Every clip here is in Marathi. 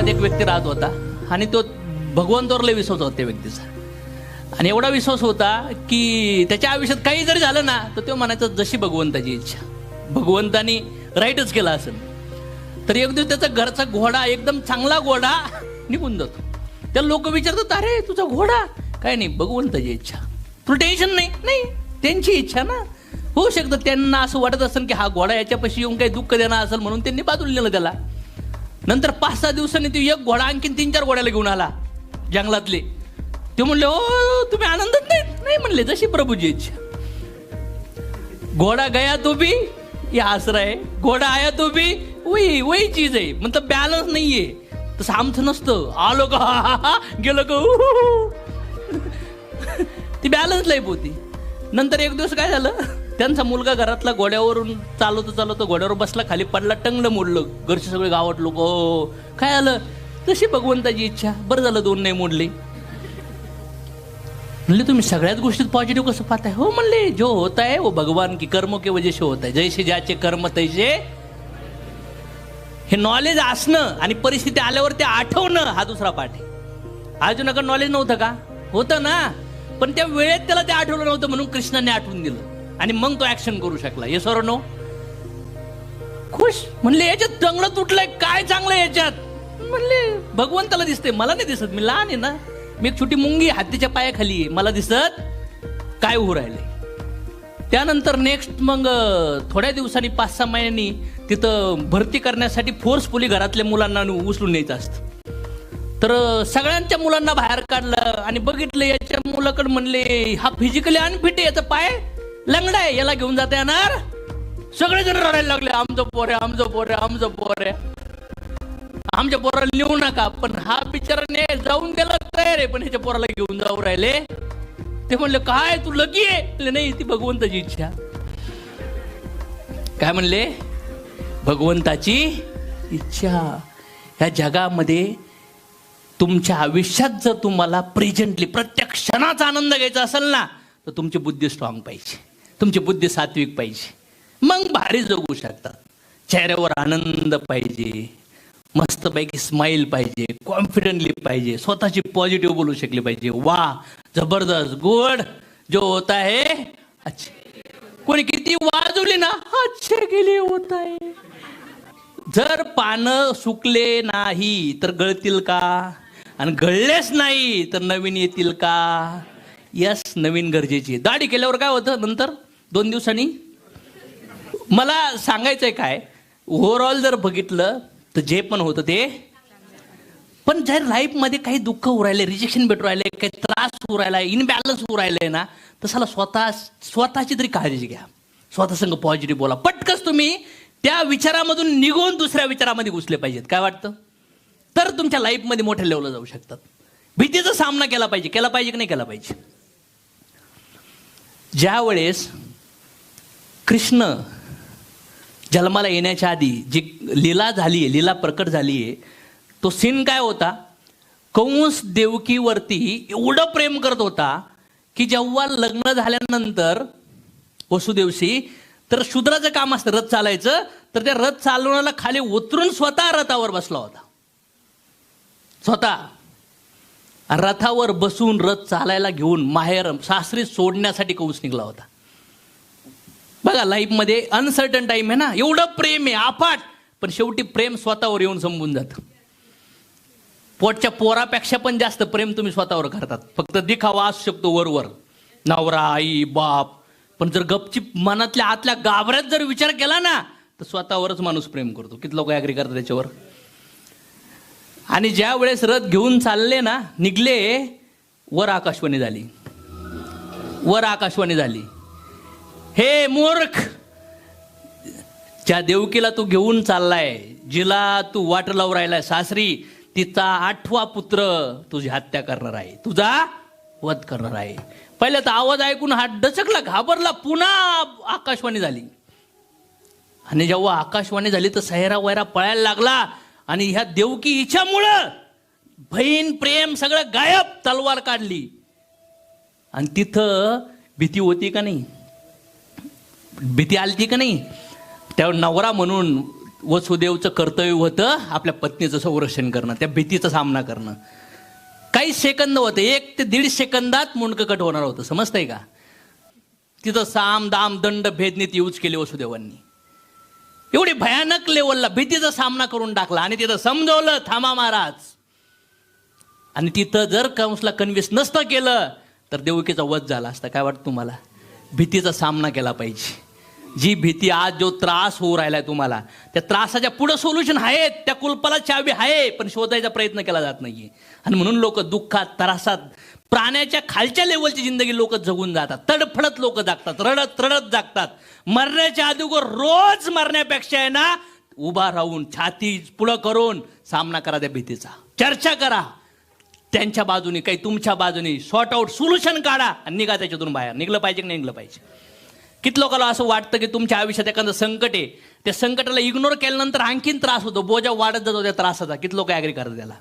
गावामध्ये एक व्यक्ती राहत होता आणि तो भगवंतावर लय विश्वास होता त्या व्यक्तीचा. आणि एवढा विश्वास होता की त्याच्या आयुष्यात काही जरी झालं ना तर तो म्हणायचा जशी भगवंताची इच्छा. भगवंतानी राईटच केला असेल. तर एक दिवस त्याचा घरचा घोडा एकदम चांगला घोडा निघून जातो. त्या लोक विचारतात अरे तुझा घोडा? काय नाही भगवंताची इच्छा. तुला टेन्शन नाही? नाही त्यांची इच्छा ना. होऊ शकतं त्यांना असं वाटत असेल की हा घोडा याच्यापाशी येऊन काही दुःख देणार असेल म्हणून त्यांनी बाजूला नेलं त्याला. नंतर पाच सहा दिवसांनी ती एक घोडा आणखीन तीन चार घोड्याला घेऊन आला जंगलातले. ते म्हणले ओ तुम्ही आनंदात नाही नाही म्हणले जशी प्रभूजी इच्छा. घोडा गया तो भी आसराय आसरा आहे घोडा आया तो वही वही चीज आहे मतलब बॅलन्स नाहीये तसं आमचं नसतं. आलो का? हा, हा, गेलो का ती बॅलन्स लाईफ होती नंतर एक दिवस काय झालं? त्यांचा मुलगा घरातला घोड्यावरून चालवतो चालवतो घोड्यावर बसला खाली पडला टंगलं मोडलं. घरचे सगळे गावात लोक हो काय आलं? तशी भगवंताची इच्छा. बरं झालं दोन नाही मोडले. म्हणले तुम्ही सगळ्याच गोष्टीत पॉझिटिव्ह कसं पाहताय? हो म्हणले जो होत आहे वो भगवान की कर्म के वजह से होत आहे जैसे ज्याचे कर्म तैसे हे नॉलेज असणं आणि परिस्थिती आल्यावर ते आठवणं हा दुसरा पाठ आहे. अर्जुनाकडे नॉलेज नव्हतं का? होतं ना. पण त्या वेळेत त्याला ते आठवलं नव्हतं म्हणून कृष्णाने आठवून दिलं. आणि मग तो ऍक्शन करू शकला. ये सर नो खुश? म्हणले याच्यात चांगलं तुटलंय. काय चांगलं याच्यात? म्हणले भगवंताला दिसतंय. मला नाही दिसत. मी लहान आहे ना. मी एक छोटी मुंगी हत्तीच्या पायाखाली मला दिसत काय उभं राहिले त्यानंतर नेक्स्ट मग थोड्या दिवसांनी पाच सहा महिन्यांनी तिथं भरती करण्यासाठी फोर्सफुली घरातल्या मुलांना उचलून न्यायचं असतं. तर सगळ्यांच्या मुलांना बाहेर काढलं आणि बघितलं याच्या मुलाकडे म्हणले हा फिजिकली अनफिट आहे याचा पाय लंगडा आहे याला घेऊन जाता येणार. सगळे जण रडायला लागले आमचं पोर आहे आमचं पोर आहे आमचं पोर आहे. आमच्या पोराला नेऊ नका पण हा बिचाराने जाऊन गेला तयार आहे पण ह्याच्या पोराला घेऊन जाऊ राहिले. ते म्हणले काय तू लगी आहे? नाही ती भगवंताची इच्छा. काय म्हणले? भगवंताची इच्छा. ह्या जगामध्ये तुमच्या आयुष्यात जर तुम्हाला प्रेझेंटली प्रत्येक क्षणाचा आनंद घ्यायचा असेल ना तर तुमची बुद्धी स्ट्रॉंग पाहिजे. तुमची बुद्धी सात्विक पाहिजे. मग भारी जगू शकतात चेहऱ्यावर आनंद पाहिजे. मस्तपैकी स्माईल पाहिजे. कॉन्फिडेंटली पाहिजे. स्वतःची पॉझिटिव्ह बोलू शकली पाहिजे. वा जबरदस्त गुड जो होता है अच्छा. कोणी किती वाजवली ना अच्छे गेले होत आहे. जर पानं सुकले नाही तर गळतील का? आणि गळलेच नाही तर नवीन येतील का? यस नवीन गरजेची. दाढी केल्यावर काय होतं नंतर? दोन दिवसांनी? मला सांगायचंय काय ओव्हरऑल जर बघितलं तर जे पण होतं ते पण जर लाईफमध्ये काही दुःख उरायले रिजेक्शन भेटू राहिले काही त्रास होऊ राहिला इनबॅलन्स होऊ राहिले ना तसाला स्वतः स्वतःची तरी काळजी घ्या. स्वतः संघ पॉझिटिव्ह बोला. पटकच तुम्ही त्या विचारामधून निघून दुसऱ्या विचारामध्ये घुसले पाहिजेत. काय वाटतं? तर तुमच्या लाईफमध्ये मोठ्या लेवलला जाऊ शकतात. भीतीचा सामना केला पाहिजे. केला पाहिजे की नाही केला पाहिजे? ज्या वेळेस कृष्ण जन्माला येण्याच्या आधी जी लीला झाली आहे लीला प्रकट झाली आहे तो सीन काय होता? कंस देवकीवरती एवढं प्रेम करत होता की जेव्हा लग्न झाल्यानंतर वसुदेवशी तर शूद्राचं काम असतं रथ चालायचं तर त्या रथ चालवण्याला खाली उतरून स्वतः रथावर बसला होता. स्वतः. रथावर बसून रथ चालायला घेऊन माहेर सासरी सोडण्यासाठी कंस निघला होता. बघा लाईफमध्ये अनसर्टन टाईम आहे ना एवढं प्रेम आहे आफाट. पण शेवटी प्रेम स्वतःवर येऊन संपून जातं. पोटच्या पोरापेक्षा पण जास्त प्रेम तुम्ही स्वतःवर करतात. फक्त दिखावा असू शकतो वरवर. नवरा आई बाप. पण जर गपचीप मनातल्या आतल्या गाभऱ्यात जर विचार केला ना तर स्वतःवरच माणूस प्रेम करतो. किती लोक ॲग्री करतात त्याच्यावर? आणि ज्या वेळेस रथ घेऊन चालले ना निघले वर आकाशवाणी झाली. वर आकाशवाणी झाली. हे मूर्ख ज्या देवकीला तू घेऊन चाललाय जिला तू वाट लावून राहिलाय सासरी तिचा आठवा पुत्र तुझी हत्या करणार आहे तुझा वध करणार आहे. पहिल्या तर आवाज ऐकून हा डचकला घाबरला पुन्हा आकाशवाणी झाली. आणि जेव्हा आकाशवाणी झाली तर सहेरा वैरा पळायला लागला आणि ह्या देवकी हिच्यामुळं बहीण प्रेम सगळं गायब तलवार काढली. आणि तिथं भीती होती का नाही? भीती आलती का नाही? त्यावर नवरा म्हणून वसुदेवचं कर्तव्य होतं आपल्या पत्नीचं संरक्षण करणं त्या भीतीचा सामना करणं. काही सेकंद होते एक ते दीड सेकंदात मुंडकं कट होणार होतं समजतंय का? तिथं साम दाम दंड भेदनीत यूज केले वसुदेवांनी. एवढी भयानक लेवलला भीतीचा सामना करून टाकला आणि तिथं समजवलं थांबा महाराज. आणि तिथं जर कंसला कन्व्हिन्स नसतं केलं तर देवकीचा वध झाला असता. काय वाटतं तुम्हाला? भीतीचा सामना केला पाहिजे. जी भीती आज जो त्रास होऊ राहिलाय तुम्हाला त्या त्रासाच्या पुढं सोल्युशन आहेत त्या कुलपाला चावी आहे पण शोधायचा प्रयत्न केला जात नाहीये. आणि म्हणून लोक दुःखात त्रासात प्राण्याच्या खालच्या लेवलची जिंदगी लोक जगून जातात. तडफडत लोक जागतात रडत रडत जागतात. मरण्याच्या अगोदर रोज मरण्यापेक्षा आहे ना उभा राहून छाती पुढं करून सामना करा त्या भीतीचा. चर्चा करा. त्यांच्या बाजूने काही तुमच्या बाजूने शॉर्ट आउट सोल्युशन काढा आणि निघा त्याच्यातून बाहेर. निघलं पाहिजे की नाही निघलं पाहिजे? किती लोकांना असं वाटतं की तुमच्या आयुष्यात एखादं संकट आहे? त्या संकटाला इग्नोर केल्यानंतर आणखीन त्रास होतो बोजा वाढत जातो त्या त्रासाचा. किती लोक ॲग्री करतात त्याला?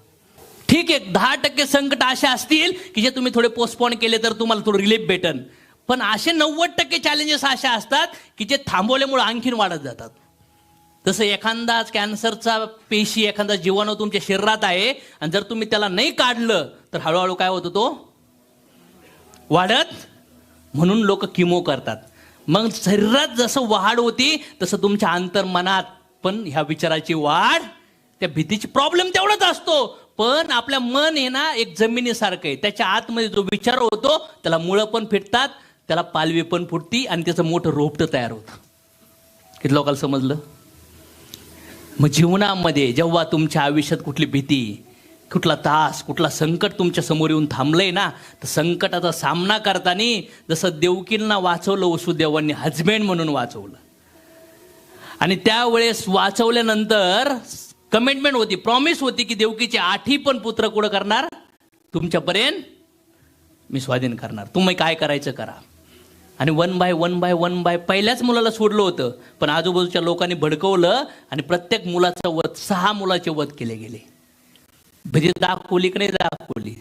ठीक आहे दहा टक्के संकट असे असतील की जे तुम्ही थोडे पोस्टपोन केले तर तुम्हाला थोडं रिलीफ भेटन. पण असे नव्वद टक्के चॅलेंजेस असे असतात की जे थांबवल्यामुळे आणखीन वाढत जातात. तसं एखादा कॅन्सरचा पेशी एखादा जीवाणू तुमच्या शरीरात आहे आणि जर तुम्ही त्याला नाही काढलं तर हळूहळू काय होतं तो? वाढत. म्हणून लोक किमो करतात. मग शरीरात जसं वाढ होती तसं तुमच्या अंतर्मनात पण ह्या विचाराची वाढ त्या भीतीची प्रॉब्लेम तेवढाच असतो. पण आपल्या मन हे ना एक जमिनीसारखं आहे. त्याच्या आतमध्ये जो विचार होतो त्याला मुळं पण फिटतात त्याला पालवी पण फुटती आणि त्याचं मोठं रोपटं तयार होतं. किती लोकांना समजलं? मग जीवनामध्ये जेव्हा तुमच्या आयुष्यात कुठली भीती कुठला तास कुठला संकट तुमच्यासमोर येऊन थांबलंय ना तर संकटाचा सामना करताना जसं देवकींना वाचवलं वसुदेवांनी हजबेंड म्हणून वाचवलं. आणि त्यावेळेस वाचवल्यानंतर कमिटमेंट होती प्रॉमिस होती की देवकीचे आठही पण पुत्र कुठं करणार? तुमच्यापर्यंत मी स्वाधीन करणार. तुम्ही काय करायचं करा. आणि one by one by one by पहिल्याच मुलाला सोडलं होतं. पण आजूबाजूच्या लोकांनी भडकवलं आणि प्रत्येक मुलाचा वध सहा मुलाचे वध केले गेले. म्हणजे दाखवली की नाही दाखवली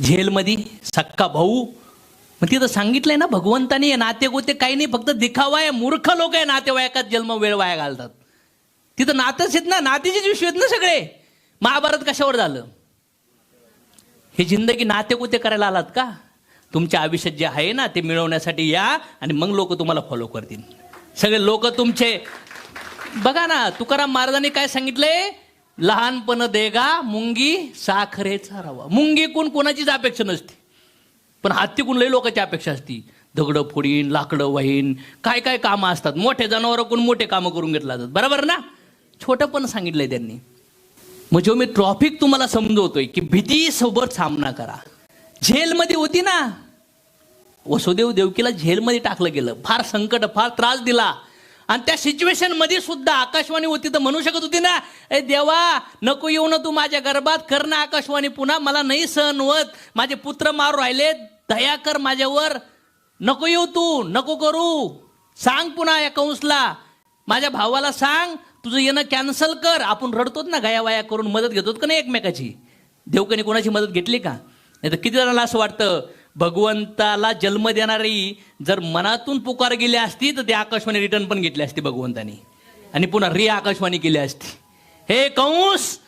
झेलमध्ये सक्का भाऊ. मग तिथं सांगितलंय ना भगवंतानी नाते गोते काही नाही फक्त दिखावा आहे मूर्ख लोक आहे नातेवाईकात जन्म वेळ वाया घालतात. तिथं नातच आहेत ना नातेचेच विषय आहेत ना सगळे. महाभारत कशावर झालं? हे जिंदगी नाते गोते करायला आलात का? तुमच्या आयुष्यात जे आहे ना ते मिळवण्यासाठी या आणि मग लोक तुम्हाला फॉलो करतील. सगळे लोक तुमचे. बघा ना तुकाराम महाराजांनी काय सांगितलंय लहानपण देगा मुंगी साखरेचा रवा. मुंगी कोण कोणाचीच अपेक्षा नसते. पण हत्ती कोण लई लोकांची अपेक्षा असती. दगडं फोडीन लाकडं वाहीन काय काय कामं असतात. मोठे जनावर कोण मोठे कामं करून घेतला जातात. बरोबर ना? छोटं पण सांगितलंय त्यांनी. मग मी ट्रॉफिक तुम्हाला समजवतोय की भीतीसोबत सामना करा. झेलमध्ये होती ना. वसुदेव देवकीला झेलमध्ये टाकलं गेलं. फार संकट फार त्रास दिला. आणि त्या सिच्युएशनमध्ये सुद्धा आकाशवाणी होती तर म्हणू शकत होती ना ए देवा नको येऊ ना तू माझ्या गर्भात. कर ना आकाशवाणी पुन्हा. मला नाही सहन होत. माझे पुत्र मारू राहिले. दया कर माझ्यावर. नको येऊ तू. नको करू. सांग पुन्हा या कंसला. माझ्या भावाला सांग. तुझं येणं कॅन्सल कर. आपण रडतोच ना गया वाया करून. मदत घेतो का नाही एकमेकाची? देवकाने कोणाची मदत घेतली का? नाही तर किती जणांना असं वाटतं भगवंताला जन्म देणारी जर मनातून पुकार गेली असती तर ती आकाशवाणी रिटर्न पण घेतली असती भगवंतानी. आणि पुन्हा रि आकाशवाणी केली असती. हे कंस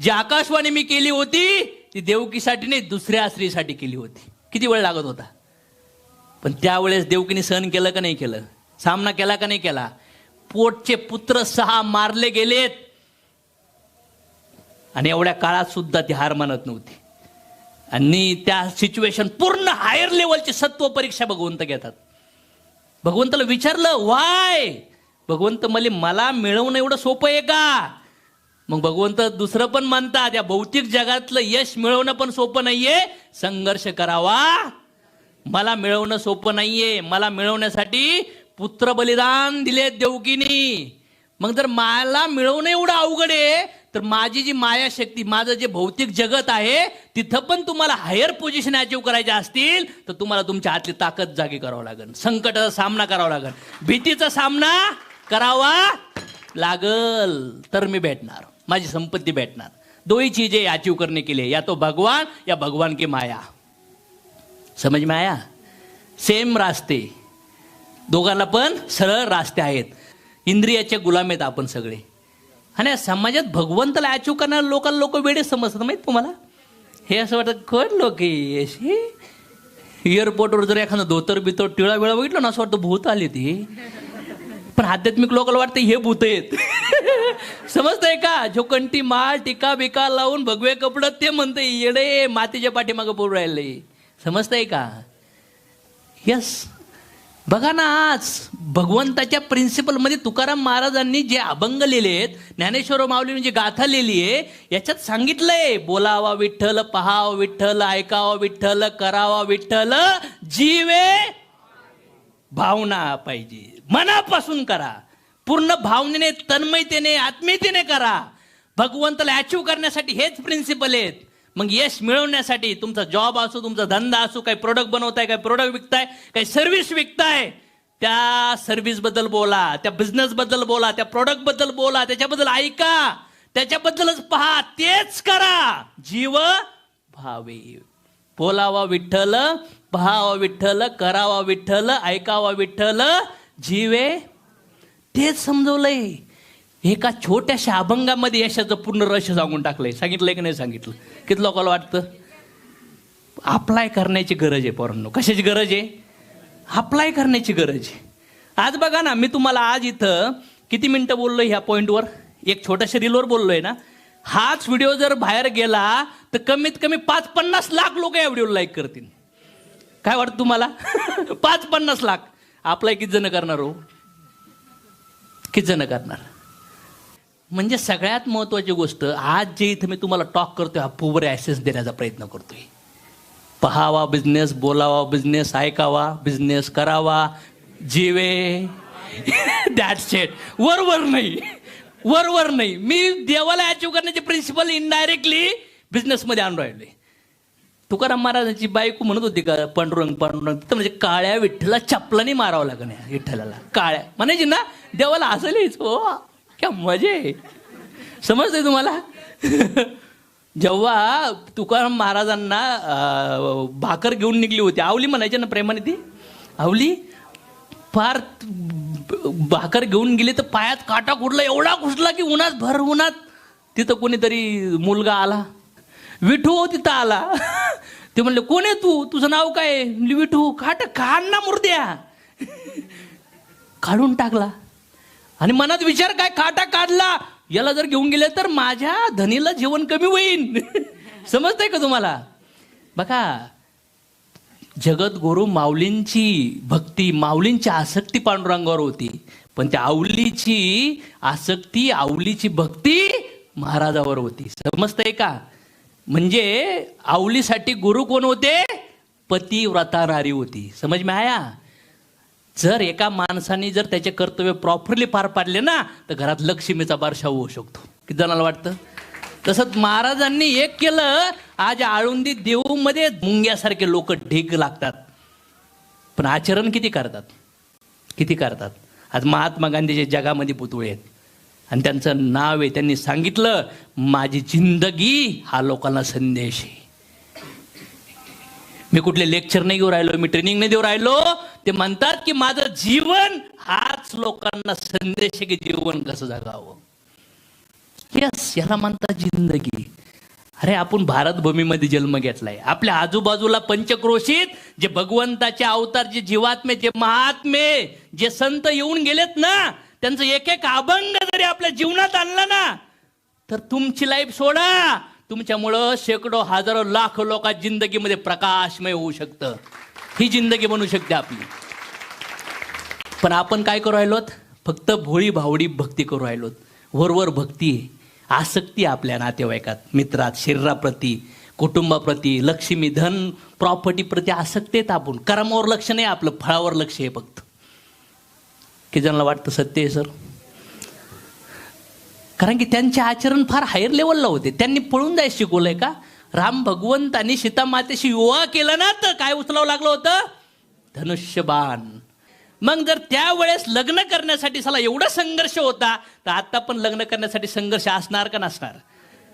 जी आकाशवाणी मी केली होती ती देवकीसाठी नाही दुसऱ्या स्त्रीसाठी केली होती. किती वेळ लागत होता? पण त्यावेळेस देवकीने सहन केलं का नाही केलं? सामना केला का नाही केला? पोटचे पुत्र सहा मारले गेलेत. आणि एवढ्या काळात सुद्धा ती हार मानत नव्हती. आणि त्या सिच्युएशन पूर्ण हायर लेवलची सत्व परीक्षा भगवंत घेतात. भगवंताला विचारलं वाय भगवंत मला मला मिळवणं एवढं सोपं आहे का? मग भगवंत दुसरं पण म्हणतात या भौतिक जगातलं यश मिळवणं पण सोपं नाहीये. संघर्ष करावा. मला मिळवणं सोपं नाहीये. मला मिळवण्यासाठी पुत्र बलिदान दिले देवकीनी. मग जर मला मिळवणं एवढं अवघड आहे तर माझी जी मायाशक्ती माझं जे भौतिक जगत आहे तिथं पण तुम्हाला हायर पोझिशन अचीव करायच्या असतील तर तुम्हाला तुमच्या हातली ताकद जागी करावं लागेल. संकटाचा सामना करावा लागेल. भीतीचा सामना करावा लागल. तर मी भेटणार. माझी संपत्ती भेटणार. दोही जे अचीव करणे केले. या तो भगवान या भगवान की माया. समज माया? सेम रास्ते. दोघांना पण सरळ रास्ते आहेत. इंद्रियाच्या गुलाम आहेत आपण सगळे. आणि समाजात भगवंताला अचूक करणारे लोकांना लोक वेडे समजतात माहीत तुम्हाला? हे असं वाटतं कोण लोक अशी? एअरपोर्टवर जर एखादं धोतर बितर टिळा वेळा बघितलं ना असं वाटतं भूत आली ती. पण आध्यात्मिक लोकांना वाटतं हे भूत आहेत. समजतंय का? जो कंटी माळ टिका बिका लावून भगवे कपडं ते म्हणते येडे मातीच्या पाठीमागं पोरू राहिले. समजतंय का? यस बघा ना आज भगवंताच्या प्रिन्सिपलमध्ये तुकाराम महाराजांनी जे अभंग लिहिले आहेत ज्ञानेश्वर माऊलींनी जी गाथा लिहिली आहे याच्यात सांगितलंय बोलावा विठ्ठल पहावा विठ्ठल ऐकावा विठ्ठल करावा विठ्ठल जीवे भावना पाहिजे. मनापासून करा. पूर्ण भावनेने तन्मयतेने आत्मीयतेने करा. भगवंताला अचीव करण्यासाठी हेच प्रिन्सिपल आहेत. मग यश मिळवण्यासाठी तुमचा जॉब असो तुमचा धंदा असो काही प्रोडक्ट बनवताय काही प्रोडक्ट विकताय काही सर्व्हिस विकताय त्या सर्व्हिसबद्दल बोला त्या बिझनेसबद्दल बोला त्या प्रोडक्टबद्दल बोला त्याच्याबद्दल ऐका त्याच्याबद्दलच पहा तेच करा. जीव भावे. बोलावा विठ्ठल पहावा विठ्ठल करावा विठ्ठल ऐकावा विठ्ठल जीवे. तेच समजवलंय. एका छोट्याशा अभंगामध्ये यशाचं पूर्ण रहस्य सांगून टाकलंय. सांगितलंय की नाही सांगितलं? किती लोकांना वाटतं? अप्लाय करण्याची गरज आहे पोरांनो. कशाची गरज आहे? अप्लाय करण्याची गरज आहे. आज बघा ना मी तुम्हाला आज इथं किती मिनटं बोललो ह्या पॉईंटवर एक छोट्याशा रीलवर बोललोय ना. हाच व्हिडिओ जर बाहेर गेला तर कमीत कमी पाच पन्नास लाख लोक या व्हिडिओला लाईक करतील. काय वाटतं तुम्हाला? पाच पन्नास लाख. अप्लाय किती जण करणार हो? किती जण करणार? म्हणजे सगळ्यात महत्वाची गोष्ट आज जे इथं मी तुम्हाला टॉक करतोय हा पुवर ॲसेस देण्याचा प्रयत्न करतोय. पहावा बिझनेस बोलावा बिझनेस ऐकावा बिझनेस करावा. जीवे. दॅट सेट वर वर नाही. वर वर नाही. मी देवाला अचीव करण्याचे प्रिन्सिपल इनडायरेक्टली बिझनेसमध्ये आणून राहिले तुकाराम महाराजांची बायको म्हणत होती का पांडुरंग पांडुरंग तर म्हणजे काळ्या विठ्ठला चपलाने मारावं लागणार विठ्ठलाला. काळ्या. म्हणायची ना देवाला असलेच हो क्या मजे? समजते तुम्हाला? जेव्हा तुकाराम महाराजांना भाकर घेऊन निघली होती. आवली म्हणायची ना प्रेमाने ती? आवली? फार भाकर घेऊन गेली तर पायात काटा कुठला एवढा कुठला की उन्हात भर उन्हात तिथं कोणीतरी मुलगा आला. विठू तिथं आला. ते म्हणले कोण आहे तू? तुझं नाव काय म्हणली, विठू. काट काढ ना मुर्द्या. काढून टाकला. आणि मनात विचार काय काटा काढला. याला जर घेऊन गेले तर माझ्या धनीला जेवण कमी होईल समजतंय का तुम्हाला? बघा जगद्गुरु माऊलींची भक्ती माऊलींची आसक्ती पांडुरंगावर होती. पण त्या आवलीची आसक्ती आवलीची भक्ती महाराजावर होती. समजतंय का? म्हणजे आवलीसाठी गुरु कोण होते? पतिव्रता नारी होती. समज में आया? जर एका माणसाने जर त्याचे कर्तव्य प्रॉपरली पार पाडले ना तर घरात लक्ष्मीचा बारशा होऊ शकतो. किती जणाला वाटतं? तसंच महाराजांनी एक केलं आज आळुंदी देऊमध्ये मुंग्यासारखे लोक ढीग लागतात. पण आचरण किती करतात? किती करतात? आज महात्मा गांधीचे जगामध्ये पुतळे आहेत. आणि त्यांचं नाव आहे त्यांनी सांगितलं माझी जिंदगी हा लोकांना संदेश आहे. मी कुठले लेक्चर नाही घेऊ राहिलो मी ट्रेनिंग नाही देऊ राहिलो. ते म्हणतात की माझं जीवन हाच लोकांना संदेश आहे की जीवन कसं जगावं. यस याला म्हणतात जिंदगी. अरे आपण भारत भूमीमध्ये जन्म घेतलाय. आपल्या आजूबाजूला पंचक्रोशीत जे भगवंताचे अवतार जे जीवात्मे जे महात्मे जे संत येऊन गेलेत ना त्यांचं एक एक अभंग जरी आपल्या जीवनात आणला ना तर तुमची लाईफ सोडा. तुमच्यामुळं शेकडो हजारो लाख लोकात जिंदगीमध्ये प्रकाशमय होऊ शकतं. ही जिंदगी बनू शकते आपली. पण आपण काय करू राहिलोत? फक्त भोळी भावडी भक्ती करू राहिलोत. वरवर भक्ती आसक्ती आहे आपल्या नातेवाईकात मित्रात शरीराप्रती कुटुंबाप्रती लक्ष्मी धन प्रॉपर्टीप्रती आसक्ती आहेत आपण. कर्मावर लक्ष नाही आपलं फळावर लक्ष आहे फक्त. की ज्यांना वाटतं सत्य आहे सर? कारण की त्यांचे आचरण फार हायर लेवलला होते. त्यांनी पळून जाय शिकवलंय का? राम भगवंतांनी सीता मातेशी विवाह केला ना तर काय उचलावं लागलं होतं? धनुष्यबाण. मग जर त्यावेळेस लग्न करण्यासाठी सला एवढा संघर्ष होता तर आता पण लग्न करण्यासाठी संघर्ष असणार का नसणार?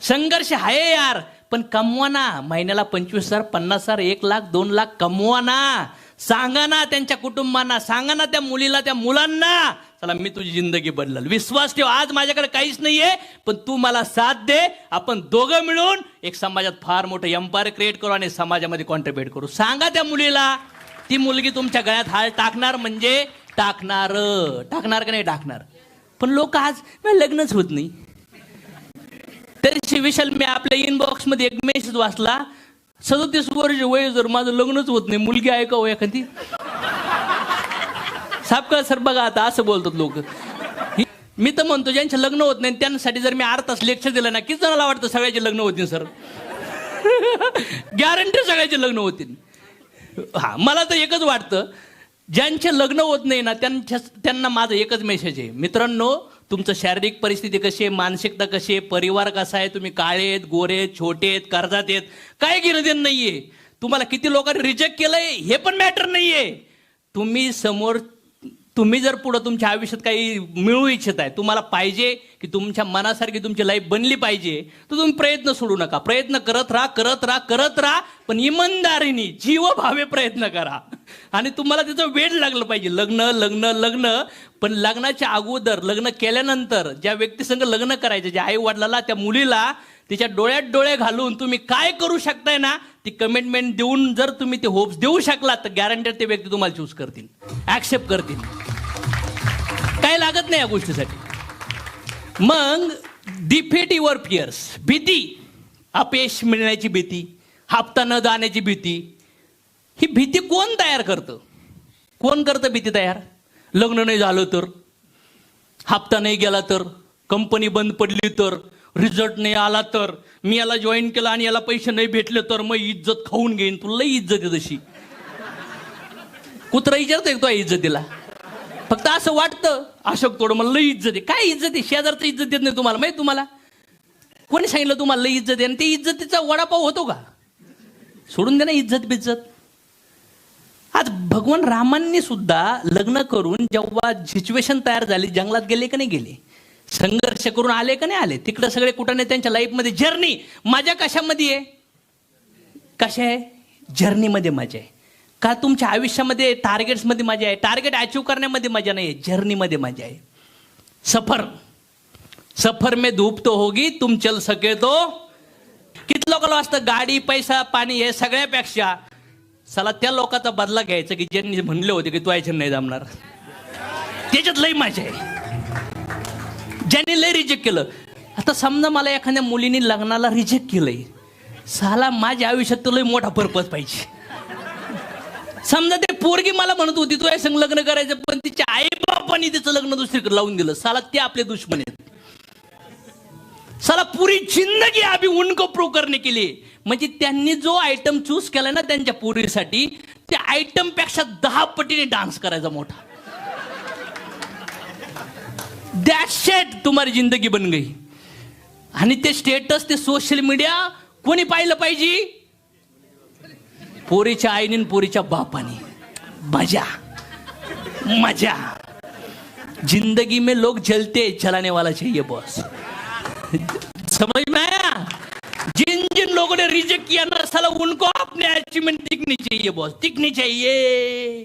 संघर्ष आहे यार पण कमवा ना. महिन्याला पंचवीस हजार पन्नास हजार एक लाख दोन लाख कमवा ना. सांगा ना त्यांच्या कुटुंबांना सांगा ना त्या मुलीला त्या मुलांना. चला मी तुझी जिंदगी बदलल. विश्वास ठेव आज माझ्याकडे काहीच नाहीये पण तू मला साथ दे. आपण दोघं मिळून एक समाजात फार मोठं एम्पायर क्रिएट करू आणि समाजामध्ये कॉन्ट्रीब्युट करू. सांगा त्या मुलीला ती मुलगी तुमच्या गळ्यात हाल टाकणार म्हणजे टाकणार टाकणार का नाही टाकणार? पण लोक आज लग्नच होत नाही. तरी विशाल मी आपल्या इनबॉक्समध्ये एक मेसेज वाचला. सदतीस वर्ष वय जर माझं लग्नच होत नाही मुलगी आहे का हो एखादी? सापका सर बघा आता असं बोलतात लोक. मी तर म्हणतो ज्यांचे लग्न होत नाही त्यांसाठी जर मी आठ तास लेक्चर दिलं ना किती जणाला वाटतं सगळ्याचे लग्न होतील सर? गॅरंटी सगळ्याचे लग्न होतील. हा मला तर एकच वाटतं ज्यांचे लग्न होत नाही ना त्यांच्या त्यांना माझं एकच मेसेज आहे. मित्रांनो तुमचं शारीरिक परिस्थिती कशी आहे मानसिकता कशी आहे परिवार कसा आहे तुम्ही काळे आहेत गोरे आहेत छोटे आहेत कर्जात आहेत काय घेणं देणं नाहीये. तुम्हाला किती लोकांनी रिजेक्ट केलंय हे पण मॅटर नाहीये. तुम्ही समोर तुम्ही जर पुढं तुमच्या आयुष्यात काही मिळू इच्छित आहे तुम्हाला पाहिजे की तुमच्या मनासारखी तुमची लाईफ बनली पाहिजे तर तुम्ही प्रयत्न सोडू नका. प्रयत्न करत राहा करत राहा करत राहा पण इमानदारीने जीवभावे प्रयत्न करा. आणि तुम्हाला त्याचं वेळ लागलं पाहिजे. लग्न लग्न लग्न पण लग्नाच्या अगोदर लग्न केल्यानंतर ज्या व्यक्तीसंग लग्न करायचं ज्या आई वडिलाला त्या मुलीला तिच्या डोळ्यात डोळे घालून तुम्ही काय करू शकताय ना ती कमिटमेंट देऊन जर तुम्ही ते होप्स देऊ शकला तर गॅरंटेड ते व्यक्ती तुम्हाला चूज करतील. ऍक्सेप्ट करतील. काय लागत नाही या गोष्टीसाठी. मग डिफेट युअर पियर्स भीती. अपयश मिळण्याची भीती. हप्ता न जाण्याची भीती. ही भीती कोण तयार करतं? कोण करतं भीती तयार? लग्न नाही झालं तर? हप्ता नाही गेला तर? कंपनी बंद पडली तर? रिझल्ट नाही आला तर. मी याला जॉईन केला आणि याला पैसे नाही भेटले तर मग इज्जत खाऊन घेईन. तुला लई इज्जत आहे तशी. कुत्रा विचारतोय तो इज्जतीला? फक्त असं वाटतं. अशोक तोड मला लई इज्जत आहे. काय इज्जत आहे? शेजारचं इज्जत देत नाही तुम्हाला माहिती तुम्हाला? कोणी सांगितलं तुम्हाला लई इज्जत आहे? आणि ते इज्जतीचा वडापाव होतो का? सोडून दे ना इज्जत बिज्जत. आज भगवान रामांनी सुद्धा लग्न करून जेव्हा सिच्युएशन तयार झाली जंगलात गेले का नाही गेले? संघर्ष करून आले का नाही आले? तिकडं सगळे कुठं त्यांच्या लाईफमध्ये जर्नी माझ्या कशामध्ये आहे? कशा आहे? जर्नीमध्ये मजा आहे. का तुमच्या आयुष्यामध्ये टार्गेट्समध्ये मजा आहे? टार्गेट अचीव करण्यामध्ये मजा नाही आहे जर्नीमध्ये मजा आहे. सफर. सफर में धूप तो होगी तुम चल सके तो. किती लोकांना असतं गाडी पैसा पाणी हे सगळ्यापेक्षा. चला त्या लोकांचा बदला घ्यायचा की ज्यांनी म्हणले होते की तू यायचं नाही जमणार. त्याच्यात लई मजा आहे. ज्यांनी लय रिजेक्ट केलं. आता समजा मला एखाद्या मुलीने लग्नाला रिजेक्ट केलंय. साला माझ्या आयुष्यात तर लय मोठा पर्पज पाहिजे. समजा ते पोरगी मला म्हणत होती तू संग लग्न करायचं पण तिच्या आई बापांनी तिचं लग्न दुसरीकडे लावून दिलं. साला ते आपले दुश्मन आहेत. साला पुरी जिंदगी आम्ही उनको प्रो करणे केली. म्हणजे त्यांनी जो आयटम चूज केला ना त्यांच्या पोरीसाठी त्या आयटमपेक्षा दहा पटीने डान्स करायचा मोठा. दॅट शेट तुम्हारी जिंदगी बन गई. आणि ते स्टेटस ते सोशल मीडिया कोणी पाहिलं पाहिजे? पोरीच्या आईने पोरीच्या बापाने. मजा. मजा. जिंदगी में लोग जलते चलाने वाला चाहिए बॉस समझ में आया? जिन जिन लोगों ने रिजेक्ट किया ना साला उनको अपने अचीवमेंट दिखनी चाहिए बॉस दिखनी चाहिए.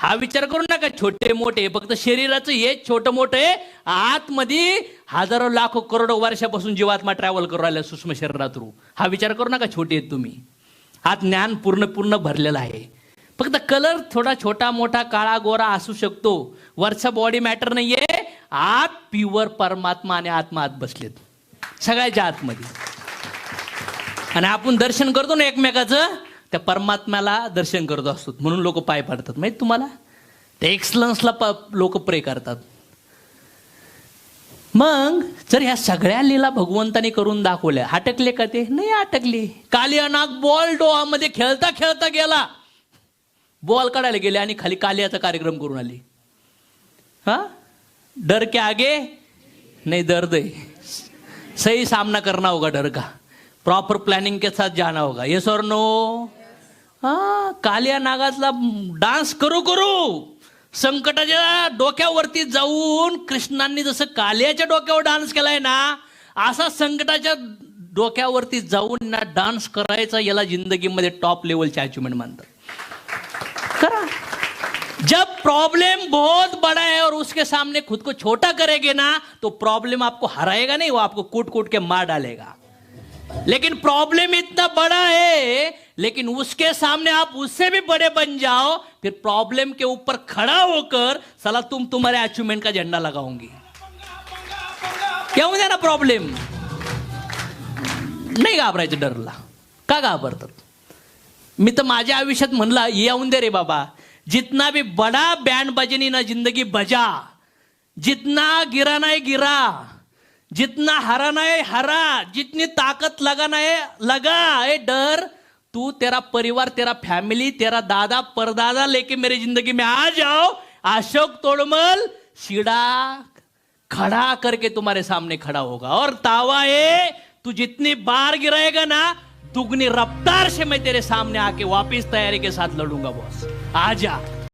हा विचार करू नका छोटे मोठे फक्त शरीराचं हे छोटं मोठं आहे. आतमध्ये हजारो लाखो करोडो वर्षापासून जीवात्मा ट्रॅव्हल करू राहिल्या सूक्ष्म शरीरात रू हा विचार करू नका छोटे आहेत तुम्ही. हा ज्ञान पूर्ण पूर्ण भरलेलं आहे. फक्त कलर थोडा छोटा मोठा काळा गोरा असू शकतो. वरचा बॉडी मॅटर नाहीये. आत प्युअर परमात्मा आणि आत्मा आत बसलेत. सगळ्याच्या आतमध्ये. आणि आपण दर्शन करतो ना एकमेकाचं? त्या परमात्म्याला दर्शन करत असतो. म्हणून लोक पाय पाडतात. माहीत तुम्हाला? त्या एक्सलन्सला प लोक प्रे करतात. मग जर ह्या सगळ्या लीला भगवंताने करून दाखवल्या अटकले का ते? नाही अटकले कालिया नाग बॉल डोहामध्ये खेळता खेळता गेला. बॉल काढायला गेले आणि खाली कालियाचा कार्यक्रम करून आली. हा? डर के आगे? नाही दर्द आहे सही सामना करना होगा डर का. प्रॉपर प्लॅनिंग के साथ जाना होगा येस और नो हा कालिया नागातला डान्स करू करू. संकटाच्या डोक्यावरती जाऊन कृष्णांनी जसं कालियाच्या डोक्यावर डान्स केलाय ना असा संकटाच्या डोक्यावरती जाऊन ना डान्स करायचा याला जिंदगीमध्ये टॉप लेवलचे अचिव्हमेंट मानतात. करा. जब प्रॉब्लम बहुत बड़ा है और उसके सामने खुद को छोटा करेंगे ना तो प्रॉब्लम आपको हराएगा नहीं वो आपको कूट कूट के मार डालेगा. लेकिन प्रॉब्लम इतना बड़ा है लेकिन उसके सामने आप उससे भी बड़े बन जाओ फिर प्रॉब्लम के ऊपर खड़ा होकर साला तुम तुम्हारे अचीवमेंट का झंडा लगाओगी। क्या होऊ ना प्रॉब्लेम नाही घाबरायचं डरला। का घाबरतात? मी तर माझ्या आयुष्यात म्हणला येऊन दे रे बाबा जितना भी बड़ा बँड बजनी ना जिंदगी बजा जितना गिराना है गिरा जितना हराना है हरा जितनी ताकत लगाना है लगा ए डर तू तेरा परिवार तेरा फैमिली तेरा दादा परदादा लेके मेरी जिंदगी में आ जाओ. अशोक तोड़मल सीधा खड़ा करके तुम्हारे सामने खड़ा होगा. और तावा है तू जितनी बार गिराएगा ना दुगनी रफ्तार से मैं तेरे सामने आके वापस तैयारी के साथ लड़ूंगा बॉस आजा.